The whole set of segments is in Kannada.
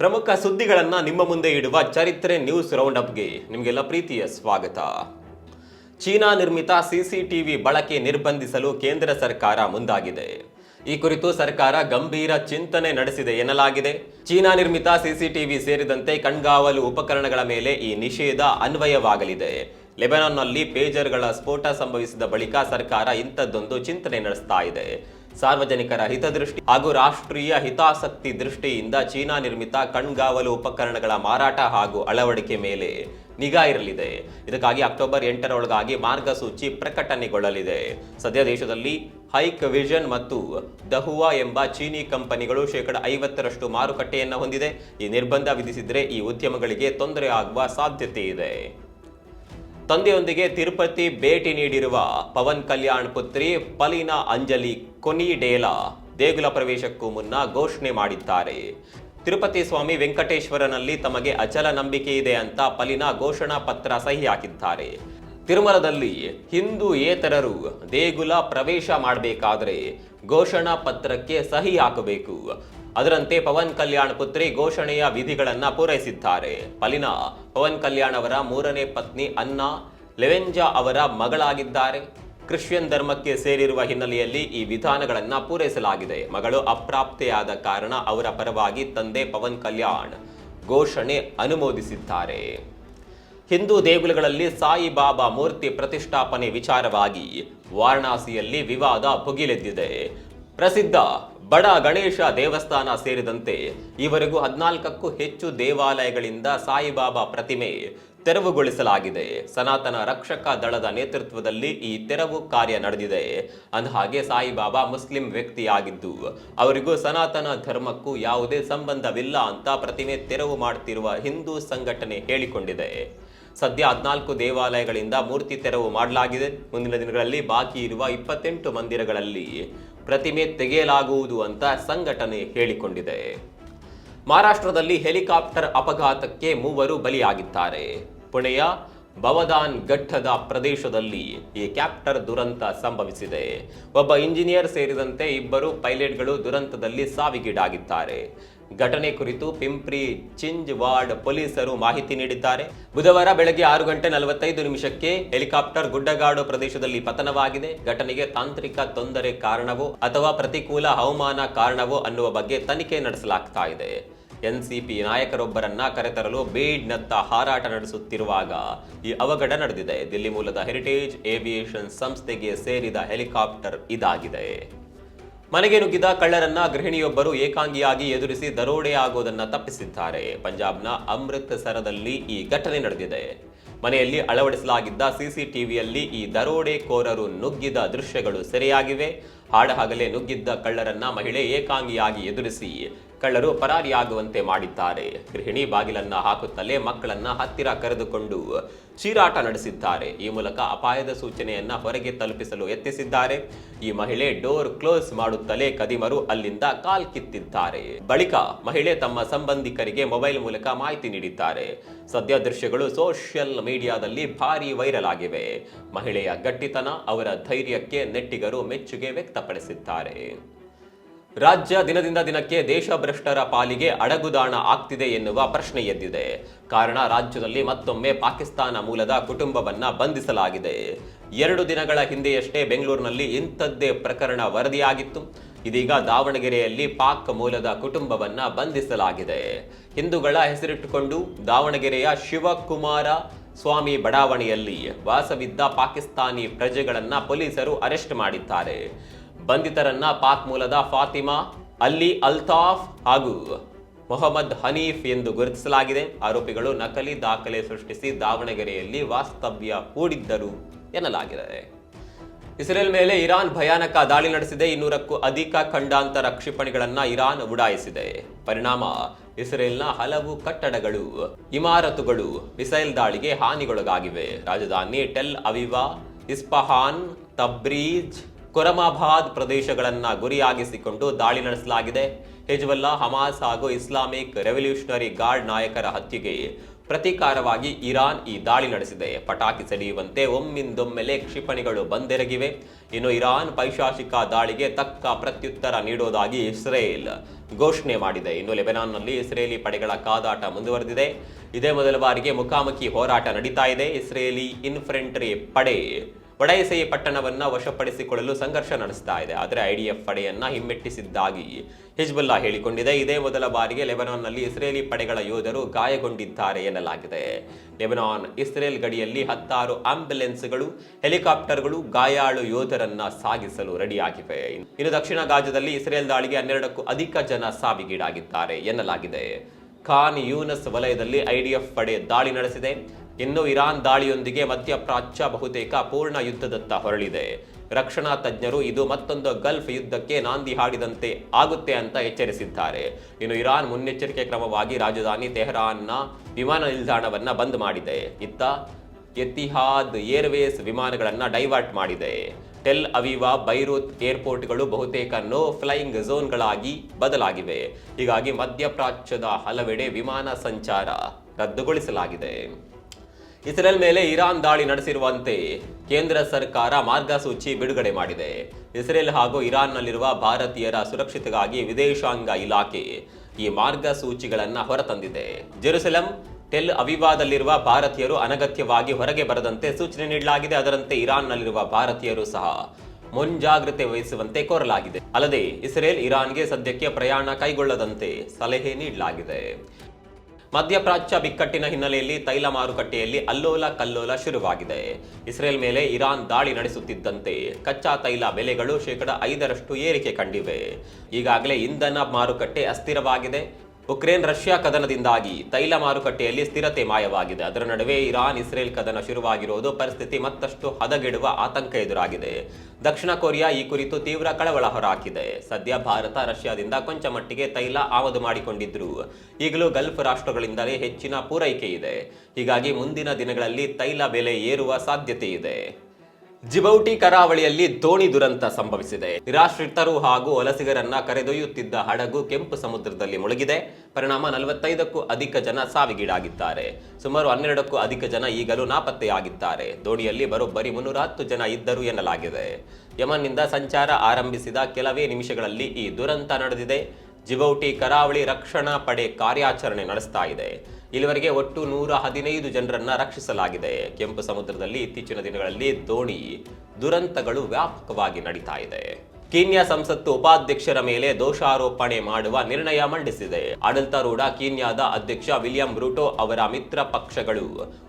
ಪ್ರಮುಖ ಸುದ್ದಿಗಳನ್ನು ನಿಮ್ಮ ಮುಂದೆ ಇಡುವ ಚರಿತ್ರೆ ನ್ಯೂಸ್ ರೌಂಡ್ ಅಪ್ಗೆ ನಿಮಗೆಲ್ಲ ಪ್ರೀತಿಯ ಸ್ವಾಗತ. ಚೀನಾ ನಿರ್ಮಿತ ಸಿಸಿಟಿವಿ ಬಳಕೆ ನಿರ್ಬಂಧಿಸಲು ಕೇಂದ್ರ ಸರ್ಕಾರ ಮುಂದಾಗಿದೆ. ಈ ಕುರಿತು ಸರ್ಕಾರ ಗಂಭೀರ ಚಿಂತನೆ ನಡೆಸಿದೆ ಎನ್ನಲಾಗಿದೆ. ಚೀನಾ ನಿರ್ಮಿತ ಸಿಸಿಟಿವಿ ಸೇರಿದಂತೆ ಕಣ್ಗಾವಲು ಉಪಕರಣಗಳ ಮೇಲೆ ಈ ನಿಷೇಧ ಅನ್ವಯವಾಗಲಿದೆ. ಲೆಬನಾನ್ನಲ್ಲಿ ಪೇಜರ್ಗಳ ಸ್ಫೋಟ ಸಂಭವಿಸಿದ ಬಳಿಕ ಸರ್ಕಾರ ಇಂಥದ್ದೊಂದು ಚಿಂತನೆ ನಡೆಸ್ತಾ ಇದೆ. ಸಾರ್ವಜನಿಕರ ಹಿತದೃಷ್ಟಿ ಹಾಗೂ ರಾಷ್ಟ್ರೀಯ ಹಿತಾಸಕ್ತಿ ದೃಷ್ಟಿಯಿಂದ ಚೀನಾ ನಿರ್ಮಿತ ಕಣ್ಗಾವಲು ಉಪಕರಣಗಳ ಮಾರಾಟ ಹಾಗೂ ಅಳವಡಿಕೆ ಮೇಲೆ ನಿಗಾ ಇರಲಿದೆ. ಇದಕ್ಕಾಗಿ ಅಕ್ಟೋಬರ್ ಎಂಟರೊಳಗಾಗಿ ಮಾರ್ಗಸೂಚಿ ಪ್ರಕಟಣೆಗೊಳ್ಳಲಿದೆ ಸದ್ಯ ದೇಶದಲ್ಲಿ ಹೈಕ್ ವಿಷನ್ ಮತ್ತು ದಹುವಾ ಎಂಬ ಚೀನಿ ಕಂಪನಿಗಳು ಶೇಕಡ ಐವತ್ತರಷ್ಟು ಮಾರುಕಟ್ಟೆಯನ್ನು ಹೊಂದಿದೆ. ಈ ನಿರ್ಬಂಧ ವಿಧಿಸಿದರೆ ಈ ಉದ್ಯಮಗಳಿಗೆ ತೊಂದರೆ ಆಗುವ ಸಾಧ್ಯತೆ ಇದೆ. ತಂದೆಯೊಂದಿಗೆ ತಿರುಪತಿ ಭೇಟಿ ನೀಡಿರುವ ಪವನ್ ಕಲ್ಯಾಣ್ ಪುತ್ರಿ ಪಲಿನಾ ಅಂಜಲಿ ಕೊನಿಡೇಲಾ ದೇಗುಲ ಪ್ರವೇಶಕ್ಕೂ ಮುನ್ನ ಘೋಷಣೆ ಮಾಡಿದ್ದಾರೆ. ತಿರುಪತಿ ಸ್ವಾಮಿ ವೆಂಕಟೇಶ್ವರನಲ್ಲಿ ತಮಗೆ ಅಚಲ ನಂಬಿಕೆ ಇದೆ ಅಂತ ಪಲಿನಾ ಘೋಷಣಾ ಪತ್ರ ಸಹಿ ಹಾಕಿದ್ದಾರೆ. ತಿರುಮಲದಲ್ಲಿ ಹಿಂದೂ ಏತರರು ದೇಗುಲ ಪ್ರವೇಶ ಮಾಡಬೇಕಾದರೆ ಘೋಷಣಾ ಪತ್ರಕ್ಕೆ ಸಹಿ ಹಾಕಬೇಕು. ಅದರಂತೆ ಪವನ್ ಕಲ್ಯಾಣ್ ಪುತ್ರಿ ಘೋಷಣೆಯ ವಿಧಿಗಳನ್ನು ಪೂರೈಸಿದ್ದಾರೆ. ಪಲಿನಾ ಪವನ್ ಕಲ್ಯಾಣ್ ಅವರ ಮೂರನೇ ಪತ್ನಿ ಅನ್ನ ಲೆವೆಂಜಾ ಅವರ ಮಗಳಾಗಿದ್ದಾರೆ. ಕ್ರಿಶ್ಚಿಯನ್ ಧರ್ಮಕ್ಕೆ ಸೇರಿರುವ ಹಿನ್ನೆಲೆಯಲ್ಲಿ ಈ ವಿಧಾನಗಳನ್ನು ಪೂರೈಸಲಾಗಿದೆ. ಮಗಳು ಅಪ್ರಾಪ್ತೆಯಾದ ಕಾರಣ ಅವರ ಪರವಾಗಿ ತಂದೆ ಪವನ್ ಕಲ್ಯಾಣ್ ಘೋಷಣೆ ಅನುಮೋದಿಸಿದ್ದಾರೆ. ಹಿಂದೂ ದೇಗುಲಗಳಲ್ಲಿ ಸಾಯಿಬಾಬಾ ಮೂರ್ತಿ ಪ್ರತಿಷ್ಠಾಪನೆ ವಿಚಾರವಾಗಿ ವಾರಣಾಸಿಯಲ್ಲಿ ವಿವಾದ ಭುಗಿಲೆದ್ದಿದೆ. ಪ್ರಸಿದ್ಧ ಬಡ ಗಣೇಶ ದೇವಸ್ಥಾನ ಸೇರಿದಂತೆ ಈವರೆಗೂ ಹದಿನಾಲ್ಕಕ್ಕೂ ಹೆಚ್ಚು ದೇವಾಲಯಗಳಿಂದ ಸಾಯಿಬಾಬಾ ಪ್ರತಿಮೆ ತೆರವುಗೊಳಿಸಲಾಗಿದೆ. ಸನಾತನ ರಕ್ಷಕ ದಳದ ನೇತೃತ್ವದಲ್ಲಿ ಈ ತೆರವು ಕಾರ್ಯ ನಡೆದಿದೆ. ಅಂದಹಾಗೆ ಸಾಯಿಬಾಬಾ ಮುಸ್ಲಿಂ ವ್ಯಕ್ತಿಯಾಗಿದ್ದು, ಅವರಿಗೂ ಸನಾತನ ಧರ್ಮಕ್ಕೂ ಯಾವುದೇ ಸಂಬಂಧವಿಲ್ಲ ಅಂತ ಪ್ರತಿಮೆ ತೆರವು ಮಾಡುತ್ತಿರುವ ಹಿಂದೂ ಸಂಘಟನೆ ಹೇಳಿಕೊಂಡಿದೆ. ಸದ್ಯ ಹದಿನಾಲ್ಕು ದೇವಾಲಯಗಳಿಂದ ಮೂರ್ತಿ ತೆರವು ಮಾಡಲಾಗಿದೆ. ಮುಂದಿನ ದಿನಗಳಲ್ಲಿ ಬಾಕಿ ಇರುವ ಇಪ್ಪತ್ತೆಂಟು ಮಂದಿರಗಳಲ್ಲಿ ಪ್ರತಿಮೆ ತೆಗೆಯಲಾಗುವುದು ಅಂತ ಸಂಘಟನೆ ಹೇಳಿಕೊಂಡಿದೆ. ಮಹಾರಾಷ್ಟ್ರದಲ್ಲಿ ಹೆಲಿಕಾಪ್ಟರ್ ಅಪಘಾತಕ್ಕೆ ಮೂವರು ಬಲಿಯಾಗಿದ್ದಾರೆ. ಪುಣೆಯ ಬವದಾನ್ ಘಟ್ಟದ ಪ್ರದೇಶದಲ್ಲಿ ಈ ಕ್ಯಾಪ್ಟರ್ ದುರಂತ ಸಂಭವಿಸಿದೆ. ಒಬ್ಬ ಇಂಜಿನಿಯರ್ ಸೇರಿದಂತೆ ಇಬ್ಬರು ಪೈಲಟ್ಗಳು ದುರಂತದಲ್ಲಿ ಸಾವಿಗೀಡಾಗಿದ್ದಾರೆ. ಘಟನೆ ಕುರಿತು ಪಿಂಪ್ರಿ ಚಿಂಜ್ ವಾರ್ಡ್ ಪೊಲೀಸರು ಮಾಹಿತಿ ನೀಡಿದ್ದಾರೆ. ಬುಧವಾರ ಬೆಳಗ್ಗೆ ಆರು ಗಂಟೆ ನಲವತ್ತೈದು ನಿಮಿಷಕ್ಕೆ ಹೆಲಿಕಾಪ್ಟರ್ ಗುಡ್ಡಗಾಡು ಪ್ರದೇಶದಲ್ಲಿ ಪತನವಾಗಿದೆ. ಘಟನೆಗೆ ತಾಂತ್ರಿಕ ತೊಂದರೆ ಕಾರಣವೋ ಅಥವಾ ಪ್ರತಿಕೂಲ ಹವಾಮಾನ ಕಾರಣವೋ ಅನ್ನುವ ಬಗ್ಗೆ ತನಿಖೆ ನಡೆಸಲಾಗ್ತಾ ಇದೆ. ಎನ್ಸಿಪಿ ನಾಯಕರೊಬ್ಬರನ್ನ ಕರೆತರಲು ಬೀಡ್ನತ್ತ ಹಾರಾಟ ನಡೆಸುತ್ತಿರುವಾಗ ಈ ಅವಘಡ ನಡೆದಿದೆ. ದಿಲ್ಲಿ ಮೂಲದ ಹೆರಿಟೇಜ್ ಏವಿಯೇಷನ್ ಸಂಸ್ಥೆಗೆ ಸೇರಿದ ಹೆಲಿಕಾಪ್ಟರ್ ಇದಾಗಿದೆ. ಮನೆಗೆ ನುಗ್ಗಿದ ಕಳ್ಳರನ್ನ ಗೃಹಿಣಿಯೊಬ್ಬರು ಏಕಾಂಗಿಯಾಗಿ ಎದುರಿಸಿ ದರೋಡೆ ಆಗೋದನ್ನ ತಪ್ಪಿಸಿದ್ದಾರೆ. ಪಂಜಾಬ್ನ ಅಮೃತಸರದಲ್ಲಿ ಈ ಘಟನೆ ನಡೆದಿದೆ. ಮನೆಯಲ್ಲಿ ಅಳವಡಿಸಲಾಗಿದ್ದ ಸಿಸಿಟಿವಿಯಲ್ಲಿ ಈ ದರೋಡೆಕೋರರು ನುಗ್ಗಿದ ದೃಶ್ಯಗಳು ಸೆರೆಯಾಗಿವೆ. ಹಾಡಹಗಲೇ ನುಗ್ಗಿದ್ದ ಕಳ್ಳರನ್ನ ಮಹಿಳೆ ಏಕಾಂಗಿಯಾಗಿ ಎದುರಿಸಿ ಕಳ್ಳರು ಪರಾರಿಯಾಗುವಂತೆ ಮಾಡಿದ್ದಾರೆ. ಗೃಹಿಣಿ ಬಾಗಿಲನ್ನ ಹಾಕುತ್ತಲೇ ಮಕ್ಕಳನ್ನ ಹತ್ತಿರ ಕರೆದುಕೊಂಡು ಚೀರಾಟ ನಡೆಸಿದ್ದಾರೆ. ಈ ಮೂಲಕ ಅಪಾಯದ ಸೂಚನೆಯನ್ನ ಹೊರಗೆ ತಲುಪಿಸಲು ಯತ್ನಿಸಿದ್ದಾರೆ. ಈ ಮಹಿಳೆ ಡೋರ್ ಕ್ಲೋಸ್ ಮಾಡುತ್ತಲೇ ಕದಿಮರು ಅಲ್ಲಿಂದ ಕಾಲ್ ಕಿತ್ತಿದ್ದಾರೆ. ಬಳಿಕ ಮಹಿಳೆ ತಮ್ಮ ಸಂಬಂಧಿಕರಿಗೆ ಮೊಬೈಲ್ ಮೂಲಕ ಮಾಹಿತಿ ನೀಡಿದ್ದಾರೆ. ಸದ್ಯ ದೃಶ್ಯಗಳು ಸೋಷಿಯಲ್ ಮೀಡಿಯಾದಲ್ಲಿ ಭಾರಿ ವೈರಲ್ ಆಗಿವೆ. ಮಹಿಳೆಯ ಗಟ್ಟಿತನ ಅವರ ಧೈರ್ಯಕ್ಕೆ ನೆಟ್ಟಿಗರು ಮೆಚ್ಚುಗೆ ವ್ಯಕ್ತಪಡಿಸಿದ್ದಾರೆ. ರಾಜ್ಯ ದಿನದಿಂದ ದಿನಕ್ಕೆ ದೇಶಭ್ರಷ್ಟರ ಪಾಲಿಗೆ ಅಡಗುದಾಣ ಆಗ್ತಿದೆ ಎನ್ನುವ ಪ್ರಶ್ನೆ ಎದ್ದಿದೆ. ಕಾರಣ ರಾಜ್ಯದಲ್ಲಿ ಮತ್ತೊಮ್ಮೆ ಪಾಕಿಸ್ತಾನ ಮೂಲದ ಕುಟುಂಬವನ್ನ ಬಂಧಿಸಲಾಗಿದೆ. ಎರಡು ದಿನಗಳ ಹಿಂದೆಯಷ್ಟೇ ಬೆಂಗಳೂರಿನಲ್ಲಿ ಇಂಥದ್ದೇ ಪ್ರಕರಣ ವರದಿಯಾಗಿತ್ತು. ಇದೀಗ ದಾವಣಗೆರೆಯಲ್ಲಿ ಪಾಕ್ ಮೂಲದ ಕುಟುಂಬವನ್ನ ಬಂಧಿಸಲಾಗಿದೆ. ಹಿಂದೂಗಳ ಹೆಸರಿಟ್ಟುಕೊಂಡು ದಾವಣಗೆರೆಯ ಶಿವಕುಮಾರ ಸ್ವಾಮಿ ಬಡಾವಣೆಯಲ್ಲಿ ವಾಸವಿದ್ದ ಪಾಕಿಸ್ತಾನಿ ಪ್ರಜೆಗಳನ್ನ ಪೊಲೀಸರು ಅರೆಸ್ಟ್ ಮಾಡಿದ್ದಾರೆ. ಬಂಧಿತರನ್ನ ಪಾಕ್ ಮೂಲದ ಫಾತಿಮಾ ಅಲ್ಲಿ ಅಲ್ತಾಫ್ ಹಾಗೂ ಮೊಹಮ್ಮದ್ ಹನೀಫ್ ಎಂದು ಗುರುತಿಸಲಾಗಿದೆ. ಆರೋಪಿಗಳು ನಕಲಿ ದಾಖಲೆ ಸೃಷ್ಟಿಸಿ ದಾವಣಗೆರೆಯಲ್ಲಿ ವಾಸ್ತವ್ಯ ಹೂಡಿದ್ದರು ಎನ್ನಲಾಗಿದೆ. ಇಸ್ರೇಲ್ ಮೇಲೆ ಇರಾನ್ ಭಯಾನಕ ದಾಳಿ ನಡೆಸಿದೆ. ಇನ್ನೂರಕ್ಕೂ ಅಧಿಕ ಖಂಡಾಂತರ ಕ್ಷಿಪಣಿಗಳನ್ನ ಇರಾನ್ ಉಡಾಯಿಸಿದೆ. ಪರಿಣಾಮ, ಇಸ್ರೇಲ್ನ ಹಲವು ಕಟ್ಟಡಗಳು, ಇಮಾರತುಗಳು, ಮಿಸೈಲ್ ದಾಳಿಗೆ ಹಾನಿಗೊಳಗಾಗಿವೆ. ರಾಜಧಾನಿ ಟೆಲ್ ಅವಿವಾ, ಇಸ್ಪಹಾನ್, ತಬ್ರೀಜ್ ಕೊರಮಾಬಾದ್ ಪ್ರದೇಶಗಳನ್ನು ಗುರಿಯಾಗಿಸಿಕೊಂಡು ದಾಳಿ ನಡೆಸಲಾಗಿದೆ. ಹಿಜ್ಬುಲ್ಲಾ, ಹಮಾಸ್ ಹಾಗೂ ಇಸ್ಲಾಮಿಕ್ ರೆವಲ್ಯೂಷನರಿ ಗಾರ್ಡ್ ನಾಯಕರ ಹತ್ಯೆಗೆ ಪ್ರತೀಕಾರವಾಗಿ ಇರಾನ್ ಈ ದಾಳಿ ನಡೆಸಿದೆ. ಪಟಾಕಿ ಸಿಡಿಯುವಂತೆ ಒಮ್ಮಿಂದೊಮ್ಮೆಲೆ ಕ್ಷಿಪಣಿಗಳು ಬಂದೆರಗಿವೆ. ಇನ್ನು ಇರಾನ್ ಪೈಶಾಚಿಕ ದಾಳಿಗೆ ತಕ್ಕ ಪ್ರತ್ಯುತ್ತರ ನೀಡೋದಾಗಿ ಇಸ್ರೇಲ್ ಘೋಷಣೆ ಮಾಡಿದೆ. ಇನ್ನು ಲೆಬನಾನ್ನಲ್ಲಿ ಇಸ್ರೇಲಿ ಪಡೆಗಳ ಕಾದಾಟ ಮುಂದುವರೆದಿದೆ. ಇದೇ ಮೊದಲ ಬಾರಿಗೆ ಮುಖಾಮುಖಿ ಹೋರಾಟ ನಡೀತಾ ಇದೆ. ಇಸ್ರೇಲಿ ಇನ್ಫ್ರೆಂಟ್ರಿ ಪಡೆ ಒಡೈಸೆ ಪಟ್ಟಣವನ್ನು ವಶಪಡಿಸಿಕೊಳ್ಳಲು ಸಂಘರ್ಷ ನಡೆಸ್ತಾ ಇದೆ. ಆದರೆ ಐಡಿಎಫ್ ಪಡೆಯನ್ನು ಹಿಮ್ಮೆಟ್ಟಿಸಿದ್ದಾಗಿ ಹಿಜ್ಬುಲ್ಲಾ ಹೇಳಿಕೊಂಡಿದೆ. ಇದೇ ಮೊದಲ ಬಾರಿಗೆ ಲೆಬನಾನ್ನಲ್ಲಿ ಇಸ್ರೇಲಿ ಪಡೆಗಳ ಯೋಧರು ಗಾಯಗೊಂಡಿದ್ದಾರೆ ಎನ್ನಲಾಗಿದೆ. ಲೆಬನಾನ್, ಇಸ್ರೇಲ್ ಗಡಿಯಲ್ಲಿ ಹತ್ತಾರು ಆಂಬ್ಯುಲೆನ್ಸ್ಗಳು, ಹೆಲಿಕಾಪ್ಟರ್ಗಳು, ಗಾಯಾಳು ಯೋಧರನ್ನ ಸಾಗಿಸಲು ರೆಡಿಯಾಗಿವೆ. ಇನ್ನು ದಕ್ಷಿಣ ಗಾಜದಲ್ಲಿ ಇಸ್ರೇಲ್ ದಾಳಿಗೆ ಹನ್ನೆರಡಕ್ಕೂ ಅಧಿಕ ಜನ ಸಾವಿಗೀಡಾಗಿದ್ದಾರೆ ಎನ್ನಲಾಗಿದೆ. ಖಾನ್ ಯೂನಸ್ ವಲಯದಲ್ಲಿ ಐಡಿಎಫ್ ಪಡೆ ದಾಳಿ ನಡೆಸಿದೆ. ಇನ್ನು ಇರಾನ್ ದಾಳಿಯೊಂದಿಗೆ ಮಧ್ಯಪ್ರಾಚ್ಯ ಬಹುತೇಕ ಪೂರ್ಣ ಯುದ್ಧದತ್ತ ಹೊರಳಿದೆ. ರಕ್ಷಣಾ ತಜ್ಞರು ಇದು ಮತ್ತೊಂದು ಗಲ್ಫ್ ಯುದ್ಧಕ್ಕೆ ನಾಂದಿ ಹಾಡಿದಂತೆ ಆಗುತ್ತೆ ಅಂತ ಎಚ್ಚರಿಸಿದ್ದಾರೆ. ಇನ್ನು ಇರಾನ್ ಮುನ್ನೆಚ್ಚರಿಕೆ ಕ್ರಮವಾಗಿ ರಾಜಧಾನಿ ತೆಹರಾನ್ನ ವಿಮಾನ ನಿಲ್ದಾಣವನ್ನು ಬಂದ್ ಮಾಡಿದೆ. ಇತ್ತ ಎತಿಹಾದ್ ಏರ್ವೇಸ್ ವಿಮಾನಗಳನ್ನು ಡೈವರ್ಟ್ ಮಾಡಿದೆ. ಟೆಲ್ ಅವಿವಾ, ಬೈರೂತ್ ಏರ್ಪೋರ್ಟ್ಗಳು ಬಹುತೇಕ ನೋ ಫ್ಲೈಯಿಂಗ್ ಝೋನ್ಗಳಾಗಿ ಬದಲಾಗಿವೆ. ಹೀಗಾಗಿ ಮಧ್ಯಪ್ರಾಚ್ಯದ ಹಲವೆಡೆ ವಿಮಾನ ಸಂಚಾರ ರದ್ದುಗೊಳಿಸಲಾಗಿದೆ. ಇಸ್ರೇಲ್ ಮೇಲೆ ಇರಾನ್ ದಾಳಿ ನಡೆಸಿರುವಂತೆ ಕೇಂದ್ರ ಸರ್ಕಾರ ಮಾರ್ಗಸೂಚಿ ಬಿಡುಗಡೆ ಮಾಡಿದೆ. ಇಸ್ರೇಲ್ ಹಾಗೂ ಇರಾನ್ನಲ್ಲಿರುವ ಭಾರತೀಯರ ಸುರಕ್ಷತೆಗಾಗಿ ವಿದೇಶಾಂಗ ಇಲಾಖೆ ಈ ಮಾರ್ಗಸೂಚಿಗಳನ್ನು ಹೊರತಂದಿದೆ. ಜೆರುಸೆಲಂ, ಟೆಲ್ ಅವಿವಾದಲ್ಲಿರುವ ಭಾರತೀಯರು ಅನಗತ್ಯವಾಗಿ ಹೊರಗೆ ಬರದಂತೆ ಸೂಚನೆ ನೀಡಲಾಗಿದೆ. ಅದರಂತೆ ಇರಾನ್ನಲ್ಲಿರುವ ಭಾರತೀಯರು ಸಹ ಮುಂಜಾಗ್ರತೆ ವಹಿಸುವಂತೆ ಕೋರಲಾಗಿದೆ. ಅಲ್ಲದೆ ಇಸ್ರೇಲ್ ಇರಾನ್ಗೆ ಸದ್ಯಕ್ಕೆ ಪ್ರಯಾಣ ಕೈಗೊಳ್ಳದಂತೆ ಸಲಹೆ ನೀಡಲಾಗಿದೆ. ಮಧ್ಯಪ್ರಾಚ್ಯ ಬಿಕ್ಕಟ್ಟಿನ ಹಿನ್ನೆಲೆಯಲ್ಲಿ ತೈಲ ಮಾರುಕಟ್ಟೆಯಲ್ಲಿ ಅಲ್ಲೋಲ ಕಲ್ಲೋಲ ಶುರುವಾಗಿದೆ. ಇಸ್ರೇಲ್ ಮೇಲೆ ಇರಾನ್ ದಾಳಿ ನಡೆಸುತ್ತಿದ್ದಂತೆ ಕಚ್ಚಾ ತೈಲ ಬೆಲೆಗಳು ಶೇಕಡ ಐದರಷ್ಟು ಏರಿಕೆ ಕಂಡಿವೆ. ಈಗಾಗಲೇ ಇಂಧನ ಮಾರುಕಟ್ಟೆ ಅಸ್ಥಿರವಾಗಿದೆ. ಉಕ್ರೇನ್ ರಷ್ಯಾ ಕದನದಿಂದಾಗಿ ತೈಲ ಮಾರುಕಟ್ಟೆಯಲ್ಲಿ ಸ್ಥಿರತೆ ಮಾಯವಾಗಿದೆ. ಅದರ ನಡುವೆ ಇರಾನ್, ಇಸ್ರೇಲ್ ಕದನ ಶುರುವಾಗಿರುವುದು ಪರಿಸ್ಥಿತಿ ಮತ್ತಷ್ಟು ಹದಗೆಡುವ ಆತಂಕ ಎದುರಾಗಿದೆ. ದಕ್ಷಿಣ ಕೊರಿಯಾ ಈ ಕುರಿತು ತೀವ್ರ ಕಳವಳ ಹೊರಹಾಕಿದೆ. ಸದ್ಯ ಭಾರತ ರಷ್ಯಾದಿಂದ ಕೊಂಚ ಮಟ್ಟಿಗೆ ತೈಲ ಆಮದು ಮಾಡಿಕೊಂಡಿದ್ರು. ಈಗಲೂ ಗಲ್ಫ್ ರಾಷ್ಟ್ರಗಳಿಂದಲೇ ಹೆಚ್ಚಿನ ಪೂರೈಕೆ ಇದೆ ಹೀಗಾಗಿ ಮುಂದಿನ ದಿನಗಳಲ್ಲಿ ತೈಲ ಬೆಲೆ ಏರುವ ಸಾಧ್ಯತೆ ಇದೆ ಜಿಬೌಟಿ ಕರಾವಳಿಯಲ್ಲಿ ದೋಣಿ ದುರಂತ ಸಂಭವಿಸಿದೆ. ನಿರಾಶ್ರಿತರು ಹಾಗೂ ವಲಸಿಗರನ್ನ ಕರೆದೊಯ್ಯುತ್ತಿದ್ದ ಹಡಗು ಕೆಂಪು ಸಮುದ್ರದಲ್ಲಿ ಮುಳುಗಿದೆ. ಪರಿಣಾಮ ನಲವತ್ತೈದಕ್ಕೂ ಅಧಿಕ ಜನ ಸಾವಿಗೀಡಾಗಿದ್ದಾರೆ. ಸುಮಾರು ಹನ್ನೆರಡಕ್ಕೂ ಅಧಿಕ ಜನ ಈಗಲೂ ನಾಪತ್ತೆಯಾಗಿದ್ದಾರೆ. ದೋಣಿಯಲ್ಲಿ ಬರೋಬ್ಬರಿ ಮುನ್ನೂರ ಹತ್ತು ಜನ ಇದ್ದರು ಎನ್ನಲಾಗಿದೆ. ಯಮನ್ನಿಂದ ಸಂಚಾರ ಆರಂಭಿಸಿದ ಕೆಲವೇ ನಿಮಿಷಗಳಲ್ಲಿ ಈ ದುರಂತ ನಡೆದಿದೆ. ಜಿಬೌಟಿ ಕರಾವಳಿ ರಕ್ಷಣಾ ಪಡೆ ಕಾರ್ಯಾಚರಣೆ ನಡೆಸ್ತಾ ಇದೆ. ಇಲ್ಲಿವರೆಗೆ ಒಟ್ಟು ನೂರ ಹದಿನೈದು ಜನರನ್ನ ರಕ್ಷಿಸಲಾಗಿದೆ. ಕೆಂಪು ಸಮುದ್ರದಲ್ಲಿ ಇತ್ತೀಚಿನ ದಿನಗಳಲ್ಲಿ ದೋಣಿ ದುರಂತಗಳು ವ್ಯಾಪಕವಾಗಿ ನಡೀತಾ ಇದೆ. ಕೀನ್ಯಾ ಸಂಸತ್ತು ಉಪಾಧ್ಯಕ್ಷರ ಮೇಲೆ ದೋಷಾರೋಪಣೆ ಮಾಡುವ ನಿರ್ಣಯ ಮಂಡಿಸಿದೆ. ಆಡಳಿತಾರೂಢ ಕೀನ್ಯಾದ ಅಧ್ಯಕ್ಷ ವಿಲಿಯಂ ರೂಟೋ ಅವರ ಮಿತ್ರ ಪಕ್ಷಗಳು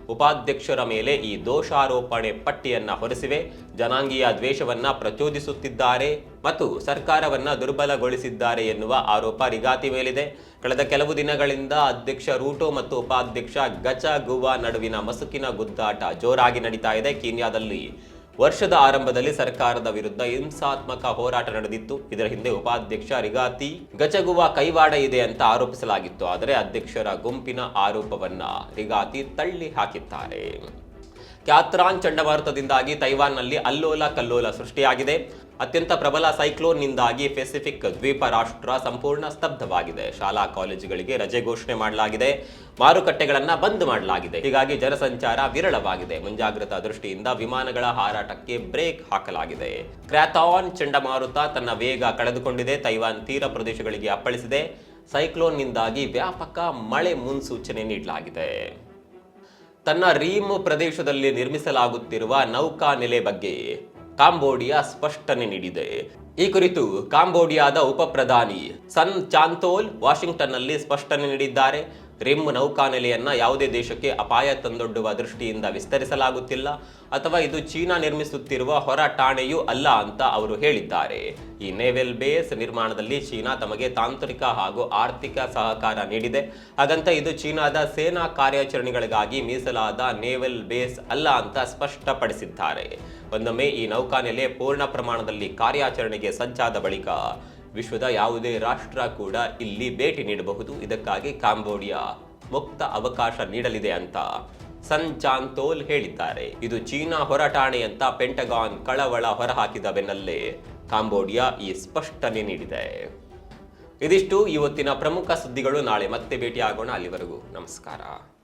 ಉಪಾಧ್ಯಕ್ಷರ ಮೇಲೆ ಈ ದೋಷಾರೋಪಣೆ ಪಟ್ಟಿಯನ್ನ ಹೊರಸಿವೆ. ಜನಾಂಗೀಯ ದ್ವೇಷವನ್ನ ಪ್ರಚೋದಿಸುತ್ತಿದ್ದಾರೆ ಮತ್ತು ಸರ್ಕಾರವನ್ನ ದುರ್ಬಲಗೊಳಿಸಿದ್ದಾರೆ ಎನ್ನುವ ಆರೋಪ ರಿಗಾತಿ ಮೇಲಿದೆ. ಕಳೆದ ಕೆಲವು ದಿನಗಳಿಂದ ಅಧ್ಯಕ್ಷ ರೂಟೋ ಮತ್ತು ಉಪಾಧ್ಯಕ್ಷ ಗಚ ಗುವಾ ನಡುವಿನ ಮಸುಕಿನ ಗುದ್ದಾಟ ಜೋರಾಗಿ ನಡೀತಾ ಇದೆ. ಕೀನ್ಯಾದಲ್ಲಿ ವರ್ಷದ ಆರಂಭದಲ್ಲಿ ಸರ್ಕಾರದ ವಿರುದ್ಧ ಹಿಂಸಾತ್ಮಕ ಹೋರಾಟ ನಡೆದಿತ್ತು. ಇದರ ಹಿಂದೆ ಉಪಾಧ್ಯಕ್ಷ ರಿಗಾತಿ ಗಚಗುವ ಕೈವಾಡ ಇದೆ ಅಂತ ಆರೋಪಿಸಲಾಗಿತ್ತು. ಆದರೆ ಅಧ್ಯಕ್ಷರ ಗುಂಪಿನ ಆರೋಪವನ್ನ ರಿಗಾತಿ ತಳ್ಳಿ ಹಾಕಿದ್ದಾರೆ. ಕ್ಯಾತ್ರಾನ್ ಚಂಡಮಾರುತದಿಂದಾಗಿ ತೈವಾನ್ನಲ್ಲಿ ಅಲ್ಲೋಲ ಕಲ್ಲೋಲ ಸೃಷ್ಟಿಯಾಗಿದೆ. ಅತ್ಯಂತ ಪ್ರಬಲ ಸೈಕ್ಲೋನ್ನಿಂದಾಗಿ ಪೆಸಿಫಿಕ್ ದ್ವೀಪ ರಾಷ್ಟ್ರ ಸಂಪೂರ್ಣ ಸ್ತಬ್ಧವಾಗಿದೆ. ಶಾಲಾ ಕಾಲೇಜುಗಳಿಗೆ ರಜೆ ಘೋಷಣೆ ಮಾಡಲಾಗಿದೆ. ಮಾರುಕಟ್ಟೆಗಳನ್ನ ಬಂದ್ ಮಾಡಲಾಗಿದೆ. ಹೀಗಾಗಿ ಜನಸಂಚಾರ ವಿರಳವಾಗಿದೆ. ಮುಂಜಾಗ್ರತಾ ದೃಷ್ಟಿಯಿಂದ ವಿಮಾನಗಳ ಹಾರಾಟಕ್ಕೆ ಬ್ರೇಕ್ ಹಾಕಲಾಗಿದೆ. ಕ್ರಾಥಾನ್ ಚಂಡಮಾರುತ ತನ್ನ ವೇಗ ಕಳೆದುಕೊಂಡಿದೆ. ತೈವಾನ್ ತೀರ ಪ್ರದೇಶಗಳಿಗೆ ಅಪ್ಪಳಿಸಿದೆ. ಸೈಕ್ಲೋನ್ನಿಂದಾಗಿ ವ್ಯಾಪಕ ಮಳೆ ಮುನ್ಸೂಚನೆ ನೀಡಲಾಗಿದೆ. ತನ್ನ ರೀಮ್ ಪ್ರದೇಶದಲ್ಲಿ ನಿರ್ಮಿಸಲಾಗುತ್ತಿರುವ ನೌಕಾ ನೆಲೆ ಬಗ್ಗೆ ಕಾಂಬೋಡಿಯಾ ಸ್ಪಷ್ಟನೆ ನೀಡಿದೆ. ಈ ಕುರಿತು ಕಾಂಬೋಡಿಯಾದ ಉಪ ಪ್ರಧಾನಿ ಸನ್ ಚಾಂತೋಲ್ ವಾಷಿಂಗ್ಟನ್ನಲ್ಲಿ ಸ್ಪಷ್ಟನೆ ನೀಡಿದ್ದಾರೆ. ರಿಮ್ ನೌಕಾನೆಲೆಯನ್ನು ಯಾವುದೇ ದೇಶಕ್ಕೆ ಅಪಾಯ ತಂದೊಡ್ಡುವ ದೃಷ್ಟಿಯಿಂದ ವಿಸ್ತರಿಸಲಾಗುತ್ತಿಲ್ಲ ಅಥವಾ ಇದು ಚೀನಾ ನಿರ್ಮಿಸುತ್ತಿರುವ ಹೊರ ಠಾಣೆಯೂ ಅಲ್ಲ ಅಂತ ಅವರು ಹೇಳಿದ್ದಾರೆ. ಈ ನೇವೆಲ್ ಬೇಸ್ ನಿರ್ಮಾಣದಲ್ಲಿ ಚೀನಾ ತಮಗೆ ತಾಂತ್ರಿಕ ಹಾಗೂ ಆರ್ಥಿಕ ಸಹಕಾರ ನೀಡಿದೆ. ಹಾಗಂತ ಇದು ಚೀನಾದ ಸೇನಾ ಕಾರ್ಯಾಚರಣೆಗಳಿಗಾಗಿ ಮೀಸಲಾದ ನೇವೆಲ್ ಬೇಸ್ ಅಲ್ಲ ಅಂತ ಸ್ಪಷ್ಟಪಡಿಸಿದ್ದಾರೆ. ಒಂದೊಮ್ಮೆ ಈ ನೌಕಾನೆಲೆ ಪೂರ್ಣ ಪ್ರಮಾಣದಲ್ಲಿ ಕಾರ್ಯಾಚರಣೆಗೆ ಸಜ್ಜಾದ ಬಳಿಕ ವಿಶ್ವದ ಯಾವುದೇ ರಾಷ್ಟ್ರ ಕೂಡ ಇಲ್ಲಿ ಭೇಟಿ ನೀಡಬಹುದು. ಇದಕ್ಕಾಗಿ ಕಾಂಬೋಡಿಯಾ ಮುಕ್ತ ಅವಕಾಶ ನೀಡಲಿದೆ ಅಂತ ಸನ್ ಚಾಂತೋಲ್ ಹೇಳಿದ್ದಾರೆ. ಇದು ಚೀನಾ ಹೊರಟಾಣೆ ಅಂತ ಪೆಂಟಗಾನ್ ಕಳವಳ ಹೊರಹಾಕಿದ ಬೆನ್ನಲ್ಲೇ ಕಾಂಬೋಡಿಯಾ ಈ ಸ್ಪಷ್ಟನೆ ನೀಡಿದೆ. ಇದಿಷ್ಟು ಇವತ್ತಿನ ಪ್ರಮುಖ ಸುದ್ದಿಗಳು. ನಾಳೆ ಮತ್ತೆ ಭೇಟಿಯಾಗೋಣ. ಅಲ್ಲಿವರೆಗೂ ನಮಸ್ಕಾರ.